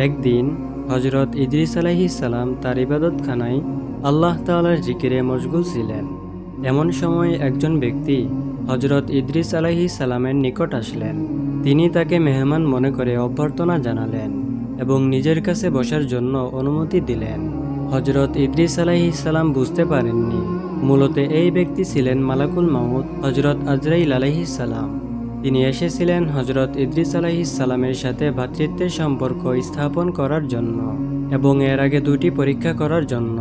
একদিন হজরত ইদ্রিস সালাম তার ইবাদতখানায় আল্লাহ তাআলার জিকিরে মশগুল ছিলেন। এমন সময় একজন ব্যক্তি হজরত ইদ্রিস সালামের নিকট আসলেন। তিনি তাকে মেহমান মনে করে অভ্যর্থনা জানালেন এবং নিজের কাছে বসার জন্য অনুমতি দিলেন। হজরত ইদ্রিস সালাম বুঝতে পারেননি। মূলত এই ব্যক্তি ছিলেন মালাকুল মাউদ হজরত আজরাইল সালাম। তিনি এসেছিলেন হজরত ইদ্রিস সালামের সাথে ভ্রাতৃত্বের সম্পর্ক স্থাপন করার জন্য এবং এর আগে দুটি পরীক্ষা করার জন্য।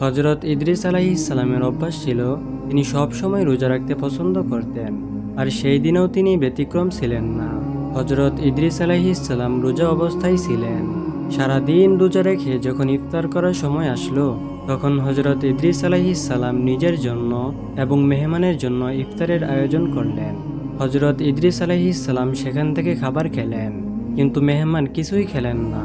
হজরত ইদ্রিস সালামের অভ্যাস ছিল, তিনি সব সময় রোজা রাখতে পছন্দ করতেন, আর সেই দিনেও তিনি ব্যতিক্রম ছিলেন না। হজরত ইদ্রিস সালাম রোজা অবস্থায় ছিলেন। সারাদিন রোজা রেখে যখন ইফতার করার সময় আসলো, তখন হজরত ইদ্রিস সালাম নিজের জন্য এবং মেহমানের জন্য ইফতারের আয়োজন করলেন। হজরত ইদ্রিস আলহি সালাম সেখান থেকে খাবার খেলেন, কিন্তু মেহমান কিছুই খেলেন না।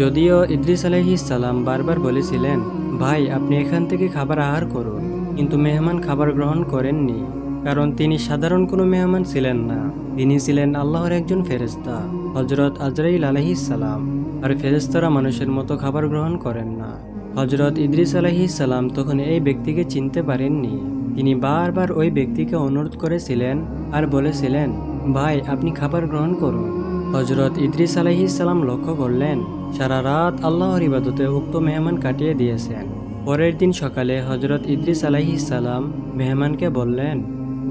যদিও ইদ্রিস আলহি সালাম বারবার বলেছিলেন, ভাই, আপনি এখান থেকে খাবার আহার করুন। কিন্তু মেহমান খাবার গ্রহণ করেননি, কারণ তিনি সাধারণ কোনো মেহমান ছিলেন না। তিনি ছিলেন আল্লাহর একজন ফেরেস্তা হজরত আজরাইল সালাম। আর ফেরেস্তারা মানুষের মতো খাবার গ্রহণ করেন না। হজরত ইদ্রিস সালাম তখন এই ব্যক্তিকে চিনতে পারেননি। তিনি বারবার ওই ব্যক্তিকে অনুরোধ করেছিলেন আর বলেছিলেন, ভাই, আপনি খাবার গ্রহণ করুন। হজরত ইদ্রিস আলহি সালাম লক্ষ্য করলেন, সারা রাত আল্লাহর ইবাদতে উক্ত মেহমান কাটিয়ে দিয়েছেন। পরের দিন সকালে হজরত ইদ্রিস আলহি সালাম মেহমানকে বললেন,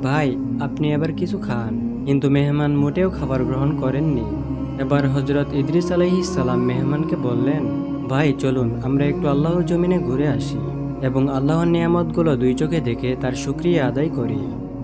ভাই, আপনি এবার কিছু খান। কিন্তু মেহমান মোটেও খাবার গ্রহণ করেননি। এবার হজরত ইদ্রিস আলহি সালাম মেহমানকে বললেন, ভাই, চলুন, আমরা একটু আল্লাহর জমিনে ঘুরে আসি। এবং আল্লাহর নিয়ামতগুলো দুই চোখে দেখে তার সুক্রিয়া আদায় করি।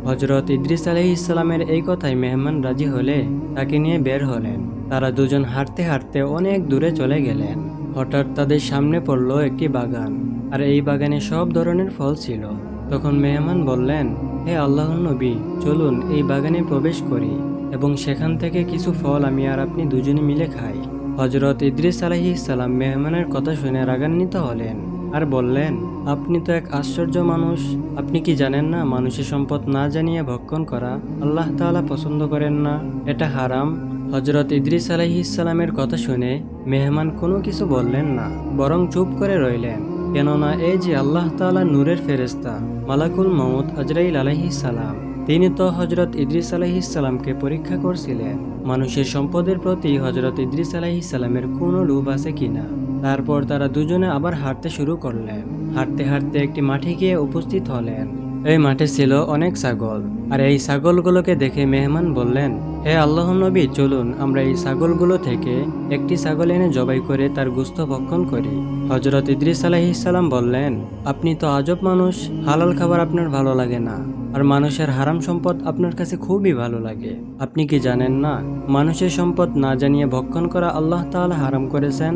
হজরত ইদ্রিস আলহ ইসলামের এই কথায় মেহমান রাজি হলে তাকে নিয়ে বের হলেন। তারা দুজন হাঁটতে হাঁটতে অনেক দূরে চলে গেলেন। হঠাৎ তাদের সামনে পড়ল একটি বাগান, আর এই বাগানে সব ধরনের ফল ছিল। তখন মেহমান বললেন, হে আল্লাহ নবী, চলুন এই বাগানে প্রবেশ করি এবং সেখান থেকে কিছু ফল আমি আর আপনি দুজনে মিলে খাই। হজরত ইদ্রিস আলহি ইসালাম মেহমানের কথা শুনে রাগান্বিত হলেন। আর বললেন, আপনি তো এক আশ্চর্য মানুষ। আপনি কি জানেন না, মানুষের সম্পদ না জানিয়ে ভক্ষণ করা আল্লাহ তাআলা পছন্দ করেন না? এটা হারাম। হজরত ইদ্রিস আলহি ইসালামের কথা শুনে মেহমান কোনো কিছু বললেন না, বরং চুপ করে রইলেন। কেননা এই যে আল্লাহ তাআলা নূরের ফেরেস্তা মালাকুল মৌদ আজরাইল আলহি সালাম, তিনি তো হজরত ইদ্রিস আলাহিসাল্লামকে পরীক্ষা করছিলেন। মানুষের সম্পদের প্রতি হজরত ইদ্রিস আলাহিসাল্লামের কোনো লোভ আছে কিনা? তারপর তারা দুজনে আবার হাঁটতে শুরু করলেন। হাঁটতে হাঁটতে একটি মাঠে গিয়ে উপস্থিত হলেন। এই মাঠে ছিল অনেক ছাগল। আর এই ছাগলগুলোকে দেখে মেহমান বললেন, হে আল্লাহ নবী, চলুন, আমরা এই ছাগলগুলো থেকে একটি ছাগল এনে জবাই করে তার গুস্ত ভক্ষণ করি। হজরত ইদ্রিস আলাহিসাল্লাম বললেন, আপনি তো আজব মানুষ, হালাল খাবার আপনার ভালো লাগে না। আর মানুষের হারাম সম্পদ আপনার কাছে খুবই ভালো লাগে। আপনি কি জানেন না, মানুষের সম্পদ না জানিয়ে ভক্ষণ করা আল্লাহ তাআলা হারাম করেছেন?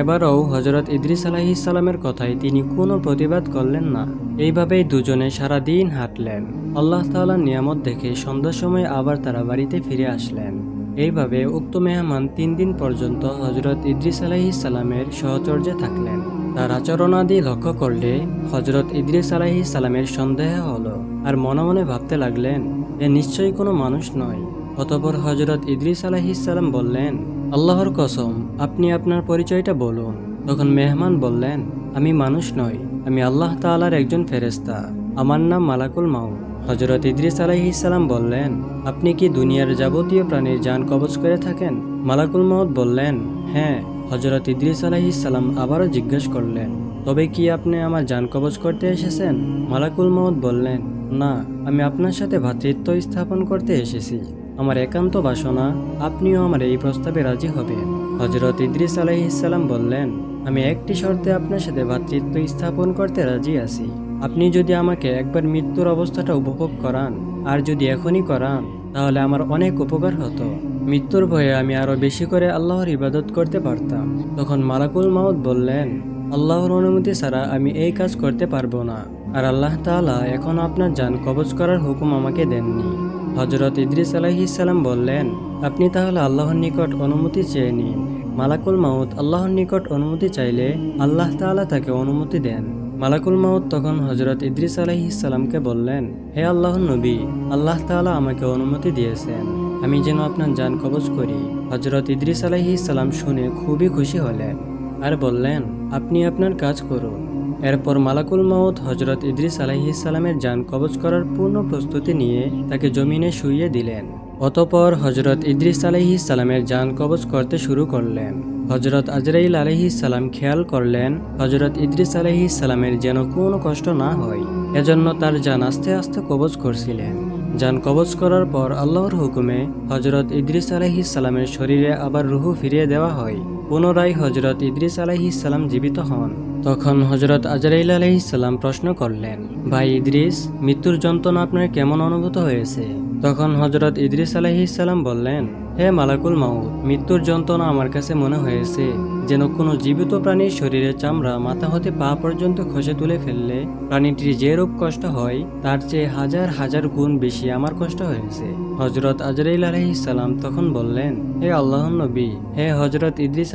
এবারও হজরত ইদ্রিস আলাহিসাল্লামের কথায় তিনি কোনো প্রতিবাদ করলেন না। এইভাবেই দুজনে সারা দিন হাঁটলেন। আল্লাহ তাআলার নিয়ামত দেখে সন্ধ্যার সময় আবার তারা বাড়িতে ফিরে আসলেন। এইভাবে উক্ত মেহমান তিন দিন পর্যন্ত হজরত ইদ্রিস আলাহিসাল্লামের সহচর্যে থাকলেন। তার আচরণাদি লক্ষ্য করলে হজরত ইদ্রিস আলাহিসাল্লামের সন্দেহ হলো আর মনে মনে ভাবতে লাগলেন, এ নিশ্চয়ই কোনো মানুষ নয়। অতপর হজরত ইদ্রিস আলাহিসাল্লাম বললেন আল্লাহর কসম, আপনি আপনার পরিচয়টা বলুন। তখন মেহমান বললেন, আমি মানুষ নই, আমি আল্লাহ তাআলার একজন ফেরেস্তা আমার নাম মালাকুল মাউ হজরত ইদ্রিস আলাইহিসাল্লাম বললেন, আপনি কি দুনিয়ার যাবতীয় প্রাণীর যান কবজ করে থাকেন? মালাকুল মাউদ বললেন হ্যাঁ। হজরত ইদ্রিস আলাইহিসাল্লাম আবারও জিজ্ঞেস করলেন, তবে কি আপনি আমার যান কবজ করতে এসেছেন? মালাকুল মাউদ বললেন, না, আমি আপনার সাথে ভ্রাতৃত্ব স্থাপন করতে এসেছি। আমার একান্ত বাসনা, আপনিও আমার এই প্রস্তাবে রাজি হবেন। হজরত ইদ্রিস আলাইহিসাল্লাম বললেন, আমি একটি শর্তে আপনার সাথে ভ্রাতৃত্ব স্থাপন করতে রাজি আছি। আপনি যদি আমাকে একবার মৃত্যুর অবস্থাটা উপভোগ করান, আর যদি এখনই করান, তাহলে আমার অনেক উপকার হতো। মৃত্যুর ভয়ে আমি আরও বেশি করে আল্লাহর ইবাদত করতে পারতাম। তখন মালাকুল মাউদ বললেন, আল্লাহর অনুমতি ছাড়া আমি এই কাজ করতে পারব না। আর আল্লাহ তাআলা এখন আপনার যান কবজ করার হুকুম আমাকে দেননি। হজরত ইদ্রিস আলাইহিসাল্লাম বললেন, আপনি তাহলে আল্লাহর নিকট অনুমতি চেয়ে নিন। মালাকুল মাউত আল্লাহর নিকট অনুমতি চাইলে আল্লাহ তাআলা তাকে অনুমতি দেন। মালাকুল মাউত তখন হজরত ইদ্রিস আলাইহিসাল্লামকে বললেন, হে আল্লাহ নবী, আল্লাহ তাআলা আমাকে অনুমতি দিয়েছেন। আমি যেন আপনার যান কবজ করি। হজরত ইদ্রিস আলাহি সালাম শুনে খুবই খুশি হলেন আর বললেন, আপনি আপনার কাজ করুন। এরপর মালাকুল মাউদ হজরত ইদ্রিস আলাহি সালামের যান কবজ করার পূর্ণ প্রস্তুতি নিয়ে তাকে জমিনে শুইয়ে দিলেন। অতপর হজরত ইদ্রিস আলাহি সালামের যান কবজ করতে শুরু করলেন। হজরত আজরাইল সালাম খেয়াল করলেন হজরত ইদ্রিস আলহি সালামের যেন কোনো কষ্ট না হয়। এজন্য তার যান আস্তে আস্তে কবজ করছিলেন। যান কবজ করার পর আল্লাহর হুকুমে হজরত ইদ্রিস আলহি সালামের শরীরে আবার রুহু ফিরিয়ে দেওয়া হয়। পুনরায় হজরত ইদ্রিস আলহি সালাম জীবিত হন। তখন হজরত আজরাইল আলহি সালাম প্রশ্ন করলেন, ভাই ইদ্রিস, মৃত্যুর যন্ত্রণা আপনার কেমন অনুভূত হয়েছে? তখন হজরত ইদ্রিস সালাম বললেন, হে মালাকুল মাউদ মৃত্যুর যন্ত্রণা আমার কাছে মনে হয়েছে, যেন কোনো জীবিত প্রাণীর শরীরের চামড়া মাথা হতে পা পর্যন্ত খসে তুলে ফেললে প্রাণীটির যে রূপ কষ্ট হয়, তার চেয়ে হাজার হাজার গুণ বেশি আমার কষ্ট হয়েছে। হজরত আজরাইল আলহি সালাম তখন বললেন, হে আল্লাহ নবী, হে হজরত ইদ্রিস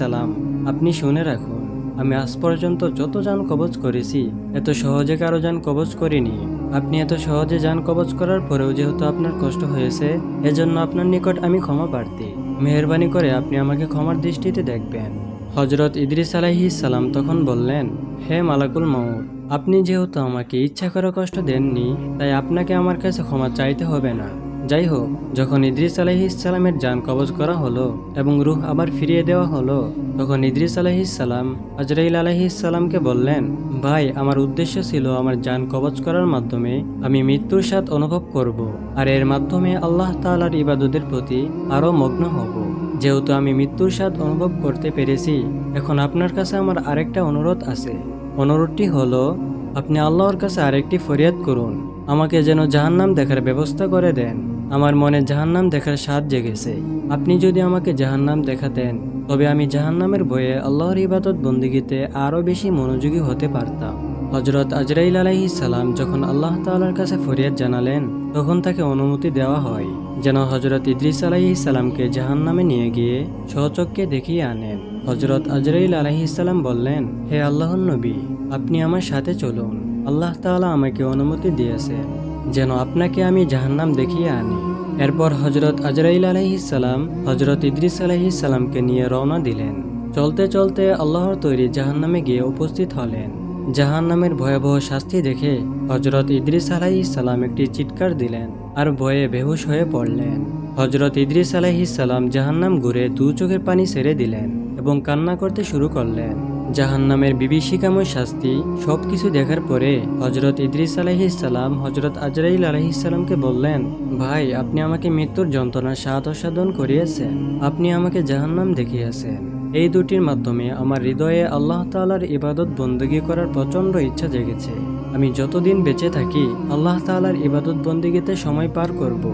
সালাম, আপনি শুনে রাখুন আমি আজ পর্যন্ত যত যান কবজ করেছি, এত সহজে কারও যান কবজ করিনি। আপনি এত সহজে যান কবজ করার পরেও যেহেতু আপনার কষ্ট হয়েছে, এজন্য আপনার নিকট আমি ক্ষমা প্রার্থী। মেহরবানি করে আপনি আমাকে ক্ষমার দৃষ্টিতে দেখবেন। হজরত ইদ্রিস আলাহি সালাম তখন বললেন, হে মালাকুল মাউদ আপনি যেহেতু আমাকে ইচ্ছা করে কষ্ট দেননি, তাই আপনাকে আমার কাছে ক্ষমা চাইতে হবে না। যাই হোক যখন ইদ্রিস আলাহিসাল্লামের যান কবজ করা হলো এবং রুহ আবার ফিরিয়ে দেওয়া হলো, তখন ইদ্রিস আলাহিসাল্লাম আজরাইল আলাহিসাল্লামকে বললেন, ভাই, আমার উদ্দেশ্য ছিল আমার যান কবজ করার মাধ্যমে আমি মৃত্যুর স্বাদ অনুভব করব, আর এর মাধ্যমে আল্লাহ তালার ইবাদতের প্রতি আরও মগ্ন হব। যেহেতু আমি মৃত্যুর স্বাদ অনুভব করতে পেরেছি, এখন আপনার কাছে আমার আরেকটা অনুরোধ আছে। অনুরোধটি হলো, আপনি আল্লাহর কাছে আরেকটি ফরিয়াদ করুন, আমাকে যেন জাহান্নাম দেখার ব্যবস্থা করে দেন। আমার মনে জাহান্নাম দেখার স্বাদ জেগেছে। আপনি যদি আমাকে জাহান্নাম দেখাতেন, তবে আমি জাহান্নামের বয়ে আল্লাহর ইবাদত বন্দিগিতে আরও বেশি মনোযোগী হতে পারতাম। হজরত আজরাইল আলাইহি সালাম যখন আল্লাহ তাআলার কাছে ফরিয়াদ জানালেন, তখন তাকে অনুমতি দেওয়া হয়, যেন হজরত ইদ্রিস আলাইহি সালামকে জাহান্নামে নিয়ে গিয়ে সহচককে দেখিয়ে আনেন। হজরত আজরাইল আলাইহি সালাম বললেন, হে আল্লাহর নবী, আপনি আমার সাথে চলুন। আল্লাহ তাআলা আমাকে অনুমতি দিয়েছেন। যেন আপনাকে আমি জাহান্নাম দেখিয়ে আনি। এরপর হজরত আজরাইল আলাইহিসাল্লাম হজরত ইদ্রিস আলাইহিসাল্লামকে নিয়ে রওনা দিলেন। চলতে চলতে আল্লাহর তৈরি জাহান্নামে গিয়ে উপস্থিত হলেন। জাহান্নামের ভয়াবহ শাস্তি দেখে হজরত ইদ্রিস আলাইহিসাল্লাম একটি চিৎকার দিলেন আর ভয়ে বেহুশ হয়ে পড়লেন। হজরত ইদ্রিস আলাইহিসাল্লাম জাহান্নাম ঘুরে দু চোখের পানি ছেড়ে দিলেন এবং কান্না করতে শুরু করলেন। জাহান্নামের বিভীষিকাময় শাস্তি সবকিছু দেখার পরে হজরত ইদ্রিস আলাইহিসাল্লাম হজরত আজরাইল আলাইহিসাল্লামকে বললেন, ভাই, আপনি আমাকে মৃত্যুর যন্ত্রণা স্বাদ অসাধন করিয়েছেন। আপনি আমাকে জাহান্নাম দেখিয়েছেন। এই দুটির মাধ্যমে আমার হৃদয়ে আল্লাহ তাআলার ইবাদত বন্দগি করার প্রচণ্ড ইচ্ছা জেগেছে। আমি যতদিন বেঁচে থাকি, আল্লাহ তাআলার ইবাদত বন্দিগিতে সময় পার করব।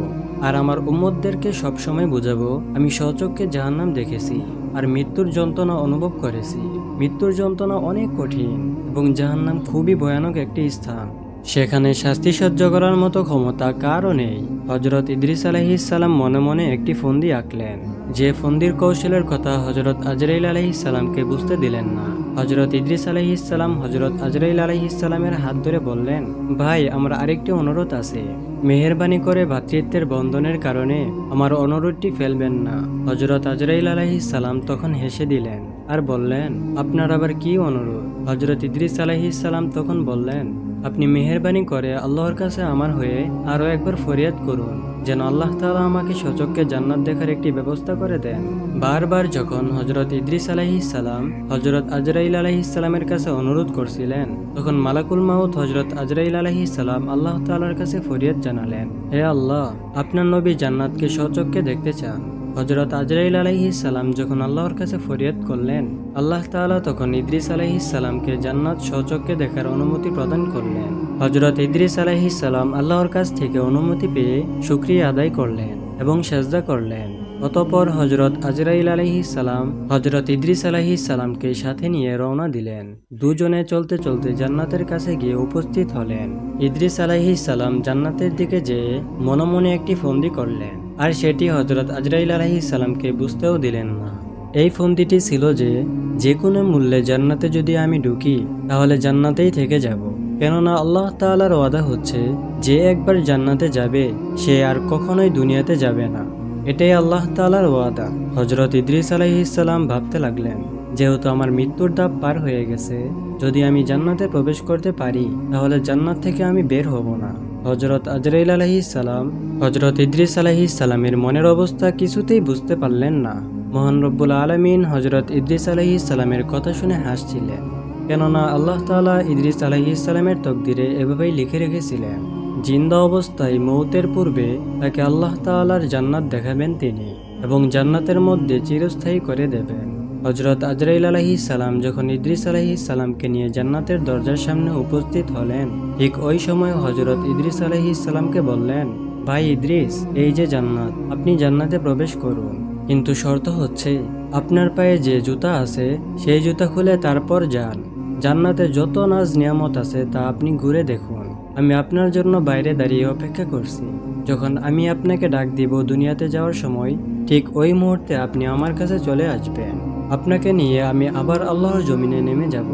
আর আমার উম্মতদেরকে সবসময় বোঝাবো, আমি সচককে জাহান্নাম দেখেছি। আর মৃত্যুর যন্ত্রণা অনুভব করেছি। মৃত্যুর যন্ত্রণা অনেক কঠিন এবং জাহান্নাম খুবই ভয়ানক একটি স্থান। সেখানে শাস্তি সহ্য করার মতো ক্ষমতা কারও নেই। হজরত ইদ্রিস আলহিসাল্লাম মনে মনে একটি ফন্দি আঁকলেন। যে ফন্দির কৌশলের কথা হজরত আজরাইল আলহিসাল্লামকে বুঝতে দিলেন না। হজরত ইদ্রিস আলহিসাল্লাম হজরত আজরাইল আলহিসাল্লামের হাত ধরে বললেন, ভাই, আমার আরেকটি অনুরোধ আছে। মেহরবানি করে ভ্রাতৃত্বের বন্ধনের কারণে আমার অনুরোধটি ফেলবেন না। হজরত আজরাইল আলাহি সালাম তখন হেসে দিলেন আর বললেন, আপনার আবার কি অনুরোধ? হজরত ইদ্রিস আলাহি সালাম তখন বললেন আপনি মেহরবানি করে আল্লাহর কাছে আমার হয়ে আরও একবার ফরিয়াদ করুন, যেন আল্লাহ তাআলা আমাকে সচককে জান্নাত দেখার একটি ব্যবস্থা করে দেন। বারবার যখন হজরত ইদ্রিস আলাহি সালাম হজরত আজরাইল আলাহি সালামের কাছে অনুরোধ করছিলেন, তখন মালাকুল মাউত হজরত আজরাইল আলাহি সালাম আল্লাহ তাআলার কাছে ফরিয়াদ জানালেন, হে আল্লাহ, আপনার নবী জান্নাতকে সচককে দেখতে চান। হজরত আজরাইল সালাম যখন আল্লাহর কাছে ফরিয়াদ করলেন, আল্লাহ তাআলা তখন ইদ্রিস সালামকে জান্নাত সচককে দেখার অনুমতি প্রদান করলেন। হজরত ইদ্রিস সালাম আল্লাহর কাছ থেকে অনুমতি পেয়ে শুক্রিয়া আদায় করলেন এবং সেজদা করলেন। অতপর হজরত আজরাইল সালাম হজরত ইদ্রিস সালামকে সাথে নিয়ে রওনা দিলেন। দুজনে চলতে চলতে জান্নাতের কাছে গিয়ে উপস্থিত হলেন। ইদ্রিস সালাম জান্নাতের দিকে যেয়ে মনে মনে একটি ফন্দি করলেন। আর সেটি হজরত আজরাইল আলাহি সালামকে বুঝতেও দিলেন না। এই ফন্দিটি ছিল যে যে কোনো মূল্যে জান্নাতে যদি আমি ঢুকি, তাহলে জান্নাতেই থেকে যাব। কেননা আল্লাহ তাআলার ওয়াদা হচ্ছে, যে একবার জান্নাতে যাবে, সে আর কখনোই দুনিয়াতে যাবে না। এটাই আল্লাহ তালার ওয়াদা। হজরত ইদ্রিস আলাইহিসাল্লাম ভাবতে লাগলেন, যেহেতু আমার মৃত্যুর দাব পার হয়ে গেছে, যদি আমি জান্নাতে প্রবেশ করতে পারি, তাহলে জান্নাত থেকে আমি বের হব না। হজরত আজরাইল আলাইহিসাল্লাম হজরত ইদ্রিস আলাইহিসাল্লামের মনের অবস্থা কিছুতেই বুঝতে পারলেন না। মহান রব্বুল আলমিন হজরত ইদ্রিস আলাইহিসাল্লামের কথা শুনে হাসছিলেন, কেননা আল্লাহ তাআলা ইদ্রিস আলাইহিসাল্লামের তকদিরে এভাবেই লিখে রেখেছিলেন, জিন্দা অবস্থায় মৌতের পূর্বে তাকে আল্লাহ তাআলার জান্নাত দেখাবেন তিনি এবং জান্নাতের মধ্যে চিরস্থায়ী করে দেবেন। হজরত আজরাইল আলাহি সালাম যখন ইদ্রিস আলাহি সালামকে নিয়ে জান্নাতের দরজার সামনে উপস্থিত হলেন, ঠিক ওই সময় হজরত ইদ্রিস আলাহি সালামকে বললেন, ভাই ইদ্রিস, এই যে জান্নাত, আপনি জান্নাতে প্রবেশ করুন। কিন্তু শর্ত হচ্ছে, আপনার পায়ে যে জুতা আছে, সেই জুতা খুলে তারপর যান। জান্নাতে যত নাজ নিয়ামত আছে, তা আপনি ঘুরে দেখুন। আমি আপনার জন্য বাইরে দাঁড়িয়ে অপেক্ষা করছি। যখন আমি আপনাকে ডাক দিব দুনিয়াতে যাওয়ার সময়, ঠিক ওই মুহূর্তে আপনি আমার কাছে চলে আসবেন। আপনাকে নিয়ে আমি আবার আল্লাহর জমিনে নেমে যাব।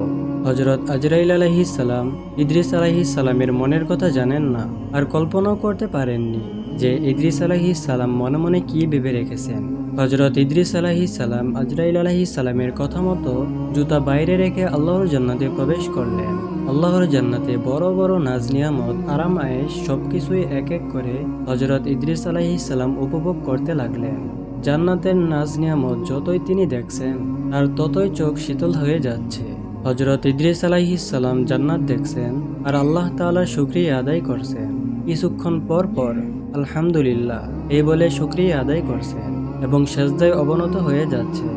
হজরত আজরাইল সালাম, ইদ্রিস সালামের মনের কথা জানেন না আর কল্পনাও করতে পারেননি যে ইদ্রিস সালাম মনে মনে কি ভেবে রেখেছেন। হজরত ইদ্রিস সালাম আজরাইল সালামের কথা মতো জুতা বাইরে রেখে আল্লাহর জান্নাতে প্রবেশ করলেন। আল্লাহর জান্নাতে বড় বড় নাজ নিয়ামত, আরাম আয়েস সবকিছুই এক এক করে হজরত ইদ্রিস সালাম উপভোগ করতে লাগলেন। জান্নাতের নাজ নিয়ামত যতই তিনি দেখছেন, আর ততই চোখ শীতল হয়ে যাচ্ছে। হজরত ইদ্রিস আলাইহিসাল্লাম জান্নাত দেখছেন, আর আল্লাহ তাআলার শুক্রিয়া আদায় করছেন। কিছুক্ষণ পর পর, আলহামদুলিল্লাহ, এই বলে শুক্রিয়া আদায় করছেন এবং সেজদায় অবনত হয়ে যাচ্ছে।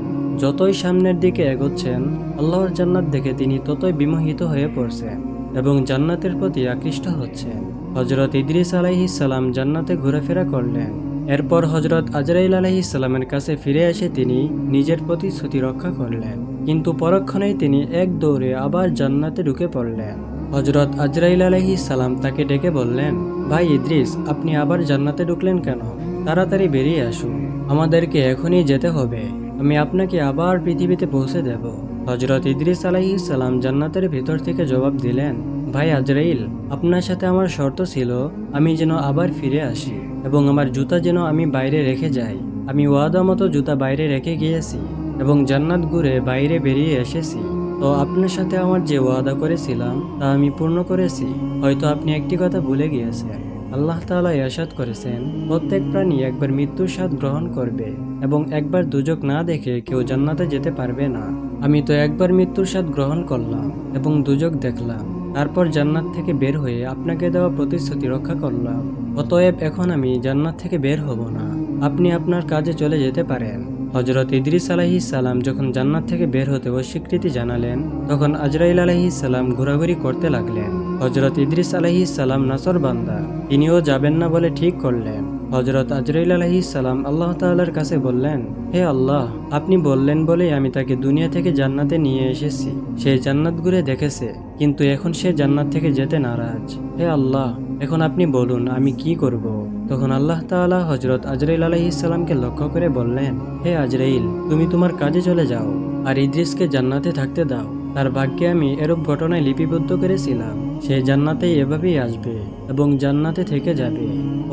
যতই সামনের দিকে এগোচ্ছেন, আল্লাহর জান্নাত দেখে তিনি ততই বিমোহিত হয়ে পড়ছেন এবং জান্নাতের প্রতি আকৃষ্ট হচ্ছেন। হজরত ইদ্রিস আলাইহিসাল্লাম জান্নাতে ঘোরাফেরা করলেন। এরপর হজরত আজরাইল আলাইহিসাল্লামের কাছে ফিরে এসে তিনি নিজের প্রতিশ্রুতি রক্ষা করলেন। কিন্তু পরক্ষণেই তিনি এক দৌড়ে আবার জান্নাতে ঢুকে পড়লেন। হজরত আজরাইল আলহি সালাম তাকে ডেকে বললেন, ভাই ইদ্রিস, আপনি আবার জান্নাতে ঢুকলেন কেন? তাড়াতাড়ি বেরিয়ে আসুন। আমাদেরকে এখনই যেতে হবে। আমি আপনাকে আবার পৃথিবীতে পৌঁছে দেব। হজরত ইদ্রিস আলাহি সালাম জান্নাতের ভিতর থেকে জবাব দিলেন, ভাই আজরাইল, আপনার সাথে আমার শর্ত ছিল, আমি যেন আবার ফিরে আসি। এবং আমার জুতা যেন আমি বাইরে রেখে যাই। আমি ওয়াদা মতো জুতা বাইরে রেখে গিয়েছি এবং জান্নাত ঘুরে বাইরে বেরিয়ে এসেছি। তো আপনার সাথে আমার যে ওয়াদা করেছিলাম, তা আমি পূর্ণ করেছি। হয়তো আপনি একটি কথা ভুলে গিয়েছেন। আল্লাহ তাআলা ইয়াসাদ করেছেন, প্রত্যেক প্রাণী একবার মৃত্যুর স্বাদ গ্রহণ করবে এবং একবার দুজক না দেখে কেউ জান্নাতে যেতে পারবে না। আমি তো একবার মৃত্যুর স্বাদ গ্রহণ করলাম এবং দুজক দেখলাম। তারপর জান্নাত থেকে বের হয়ে আপনাকে দেওয়া প্রতিশ্রুতি রক্ষা করলাম। অতএব এখন আমি জান্নাত থেকে বের হব না। আপনি আপনার কাজে চলে যেতে পারেন। হজরত ইদ্রিস আলাহি সালাম যখন জান্নাত থেকে বের হতে অস্বীকৃতি জানালেন, তখন আজরাইল আলাহি সালাম ঘোরাঘুরি করতে লাগলেন। হজরত ইদ্রিস আলাহি সালাম নাসর বান্দা, তিনিও যাবেন না বলে ঠিক করলেন। হজরত আজরাইল আলাহি সালাম আল্লাহ তাআলার কাছে বললেন, হে আল্লাহ, আপনি বললেন বলেই আমি তাকে দুনিয়া থেকে জান্নাতে নিয়ে এসেছি। সে জান্নাত ঘুরে দেখেছে, কিন্তু এখন সে জান্নাত থেকে যেতে নারাজ। হে আল্লাহ, এখন আপনি বলুন, আমি কি করব। তখন আল্লাহ তাআলা হজরত আজরাইল আলাইহিসসালামকে লক্ষ্য করে বললেন, হে আজরাইল, তুমি তোমার কাজে চলে যাও, আর ইদ্রিসকে জান্নাতে থাকতে দাও। তার ভাগ্যে আমি এরূপ ঘটনায় লিপিবদ্ধ করেছিলাম। সে জান্নাতেই এভাবেই আসবে এবং জান্নাতে থেকে যাবে।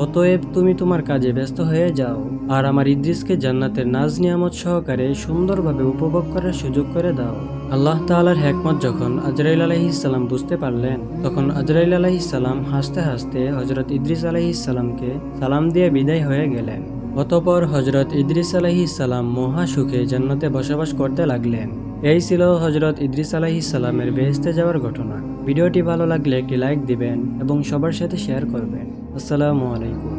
অতএব তুমি তোমার কাজে ব্যস্ত হয়ে যাও, আর আমার ইদ্রিসকে জান্নাতের নাজ নিয়ামত সহকারে সুন্দরভাবে উপভোগ করার সুযোগ করে দাও। আল্লাহ তাআলার হেকমত যখন আজরাইল আলাইহিসসালাম বুঝতে পারলেন, তখন আজরাইল আলাইহিসসালাম হাসতে হাসতে হজরত ইদ্রিস আলাইহিসসালামকে সালাম দিয়ে বিদায় হয়ে গেলেন। অতপর হজরত ইদ্রিস আলাইহিসসালাম মহা সুখে জান্নাতে বসবাস করতে লাগলেন। এই ছিল হজরত ইদ্রিস আলাইহিসসালামের বেহেস্তে যাওয়ার ঘটনা। ভিডিওটি ভালো লাগলে একটি লাইক দিবেন এবং সবার সাথে শেয়ার করবেন। আসসালামু আলাইকুম।